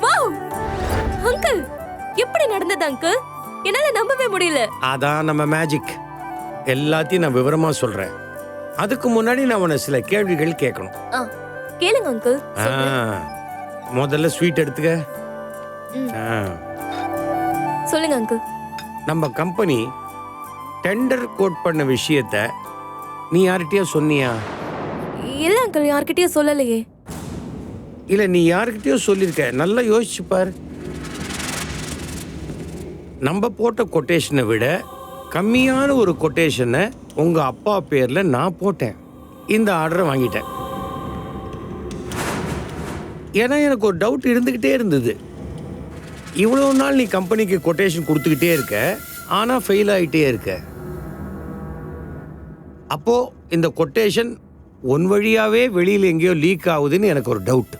Wow! Uncle எப்படி நடந்தது uncle? என்னால நம்பவே முடியல. அதான் நம்ம மேஜிக் எல்லாத்தையும் நான் விவரமா சொல்றேன். அதுக்கு முன்னாடி நான் உன சில கேள்விகள் கேட்கணும். கேளுங்க அங்கிள். ஆ, முதல்ல ஸ்வீட் எடுத்துக்க. ஆ, சொல்லுங்க அங்கிள். நம்ம கம்பெனி டெண்டர் கோட் பண்ண விஷயத்த நீ யார்கிட்டயோ சொன்னியா? இல்ல அங்கிள் யார்கிட்டயும் சொல்லலையே. இல்லை நீ யாருக்கிட்டேயோ சொல்லியிருக்க நல்லா யோசிச்சுப்பார் நம்ம போட்ட கொட்டேஷனை விட கம்மியான ஒரு கொட்டேஷனை உங்கள் அப்பா பேரில் நான் போட்டேன். இந்த ஆர்டரை வாங்கிட்டேன். ஏன்னா எனக்கு ஒரு டவுட் இருந்துக்கிட்டே இருந்தது. இவ்வளோ நாள் நீ கம்பெனிக்கு கொட்டேஷன் கொடுத்துக்கிட்டே இருக்க. ஆனால் ஃபெயில் ஆகிட்டே இருக்க. அப்போது இந்த கொட்டேஷன் ஒன் வழியாகவே வெளியில் எங்கேயோ லீக் ஆகுதுன்னு எனக்கு ஒரு டவுட்